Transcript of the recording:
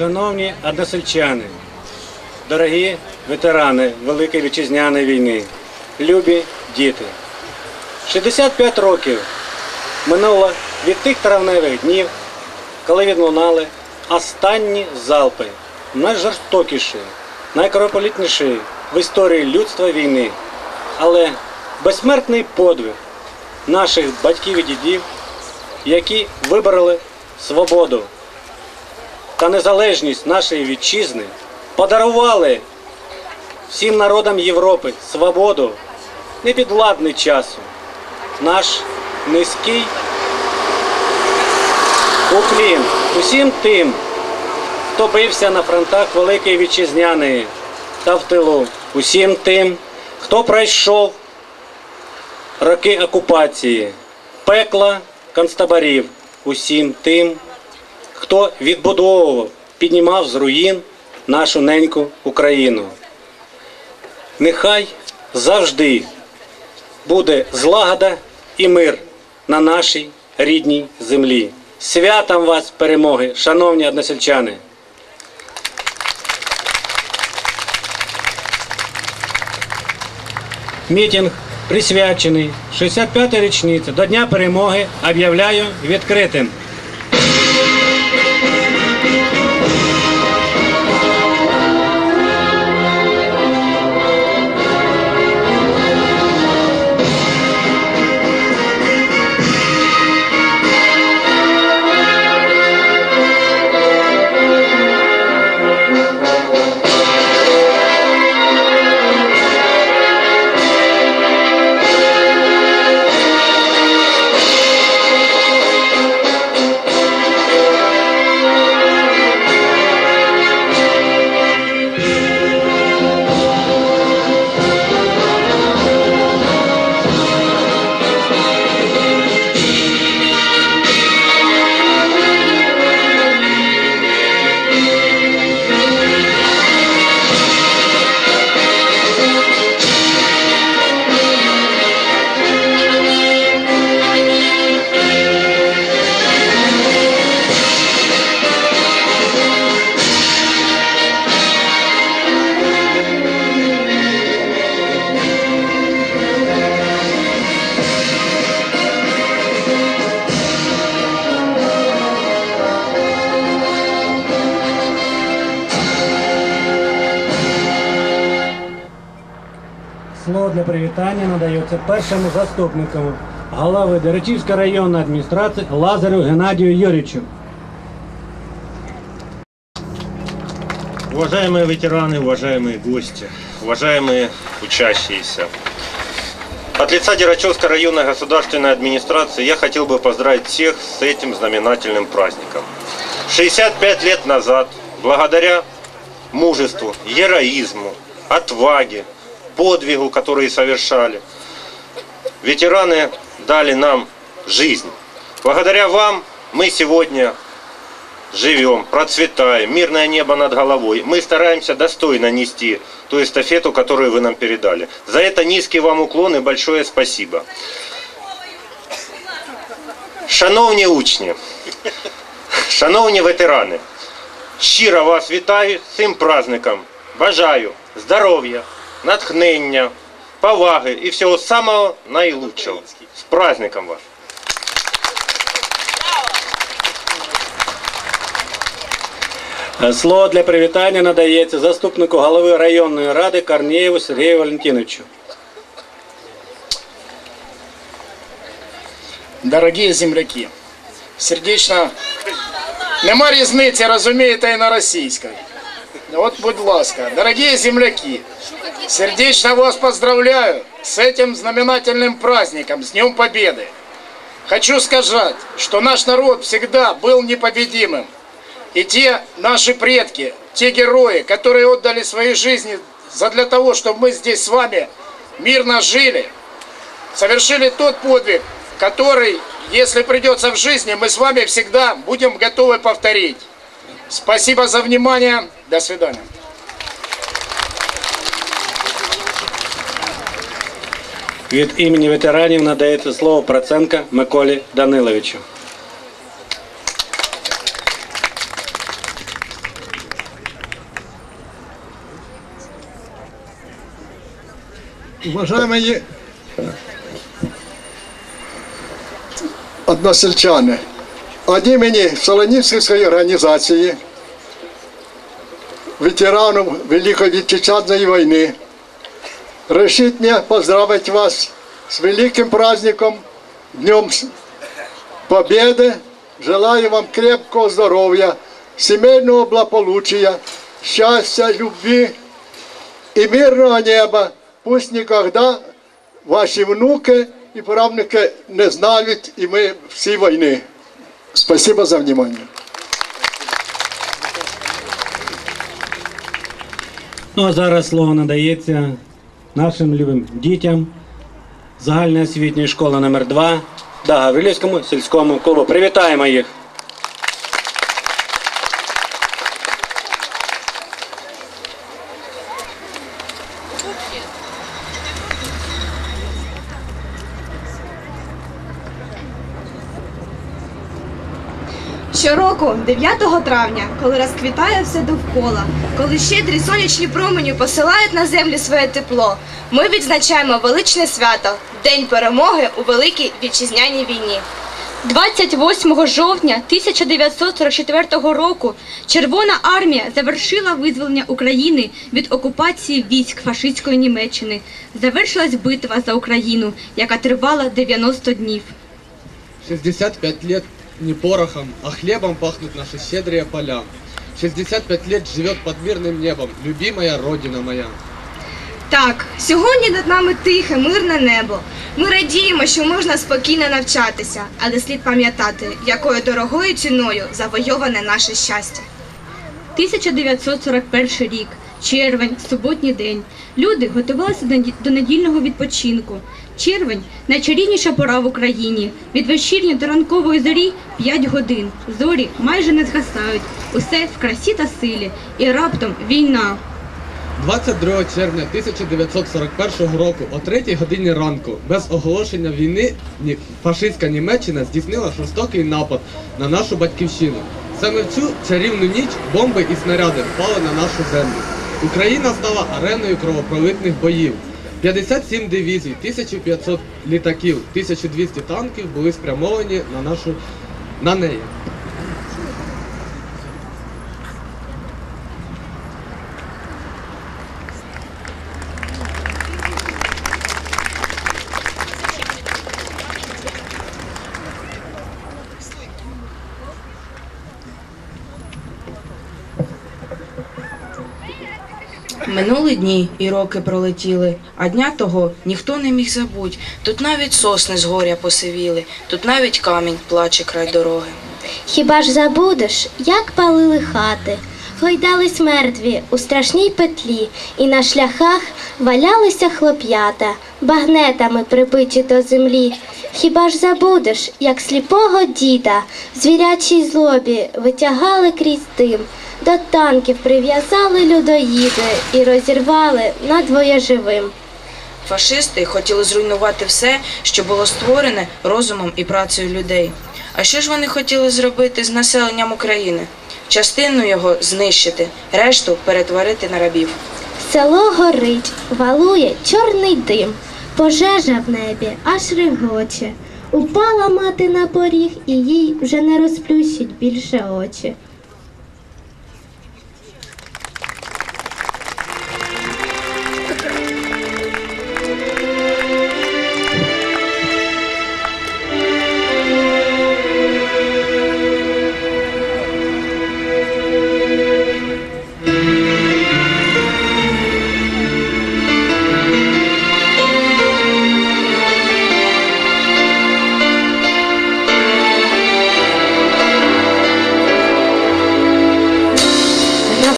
Шановні односельчани, дорогі ветерани Великої Вітчизняної війни, любі діти. 65 років минуло від тих травневих днів, коли відлунали останні залпи, найжорстокіші, найкровополітніші в історії людства війни. Але безсмертний подвиг наших батьків і дідів, які вибороли свободу та незалежність нашої вітчизни, подарували всім народам Європи свободу, непідвладний часу. Наш низький уклін. Усім тим, хто бився на фронтах Великої Вітчизняної та в тилу, усім тим, хто пройшов роки окупації, пекла концтаборів, усім тим, хто відбудовував, піднімав з руїн нашу неньку Україну. Нехай завжди буде злагода і мир на нашій рідній землі. Святом вас перемоги, шановні односельчани! Мітинг присвячений 65-й річниці до Дня перемоги об'являю відкритим. Слово для привітання надається першому заступнику голови Деречівської районної адміністрації Лазарю Геннадію Юрійовичу. Уважаемые ветераны, уважаемые гости, уважаемые учащиеся. От лица Дерачевской районной государственной администрации я хотел бы поздравить всех с этим знаменательным праздником. 65 лет назад, благодаря мужеству, героизму, отваге, подвигу, которые совершали, ветераны дали нам жизнь. Благодаря вам мы сегодня живем, процветаем, мирное небо над головой. Мы стараемся достойно нести ту эстафету, которую вы нам передали. За это низкий вам уклон и большое спасибо. Шановні учні, шановні ветерани, щиро вас вітаю з цим праздником. Бажаю здоров'я, натхнення, поваги і всього самого найлучшого. З праздником вас! Е, Слово для привітання надається заступнику голови районної ради Корнієву Сергію Валентиновичу. Дорогі земляки, сердечно, нема різниці, розумієте, і на російській. От, будь ласка, дорогі земляки, сердечно вас поздравляю с этим знаменательным праздником, с Днем Победы. Хочу сказать, что наш народ всегда был непобедимым. И те наши предки, те герои, которые отдали свои жизни за для того, чтобы мы здесь с вами мирно жили, совершили тот подвиг, который, если придется в жизни, мы с вами всегда будем готовы повторить. Спасибо за внимание. До свидания. Від імені ветеранів надається слово Проценка Миколі Даниловичу. Уважаемые односельчане, от имени Солонівської організації ветеранів Великої Вітчизняної війни решить мне поздравить вас с великим праздником, Днем С- Победы. Желаю вам крепкого здоровья, семейного благополучия, счастья, любви и мирного неба. Пусть никогда ваши внуки и правнуки не знают и мы всей войны. Спасибо за внимание. Ну а зараз слово надається нашим любим дітям загальноосвітньої школи номер 2 да, Гаврилівському сільському клубу. Привітаємо їх! Щороку, 9 травня, коли розквітає все довкола, коли щедрі сонячні промені посилають на землю своє тепло, ми відзначаємо величне свято День перемоги у Великій Вітчизняній війні. 28 жовтня 1944 року Червона армія завершила визволення України від окупації військ фашистської Німеччини. Завершилась битва за Україну, яка тривала 90 днів. 65 лет не порохом, а хлебом пахнут наши щедрые поля. 65 лет живет под мирным небом, любимая родина моя. Так, сьогодні над нами тихе, мирне небо. Ми радіємо, що можна спокійно навчатися, але слід пам'ятати, якою дорогою ціною завойоване наше щастя. 1941 рік, червень, суботній день. Люди готувалися до недільного відпочинку. Червень найчарівніша пора в Україні. Від вечірньої до ранкової зорі 5 годин. Зорі майже не згасають. Усе в красі та силі. І раптом війна. 22 червня 1941 року о 3 годині ранку без оголошення війни фашистська Німеччина здійснила жорстокий напад на нашу батьківщину. Саме в цю чарівну ніч бомби і снаряди впали на нашу землю. Україна стала ареною кровопролитних боїв. 57 дивізій, 1500 літаків, 1200 танків були спрямовані на нашу на неї. Минули дні і роки пролетіли, а дня того ніхто не міг забуть. Тут навіть сосни з горя посивіли, тут навіть камінь плаче край дороги. Хіба ж забудеш, як палили хати, гойдались мертві у страшній петлі, і на шляхах валялися хлоп'ята, багнетами прибиті до землі. Хіба ж забудеш, як сліпого діда звірячій злобі витягали крізь дим, до танків прив'язали людоїди і розірвали надвоє живим. Фашисти хотіли зруйнувати все, що було створене розумом і працею людей. А що ж вони хотіли зробити з населенням України? Частину його знищити, решту перетворити на рабів. Село горить, валує чорний дим, пожежа в небі аж регоче. Упала мати на поріг, і їй вже не розплющить більше очі.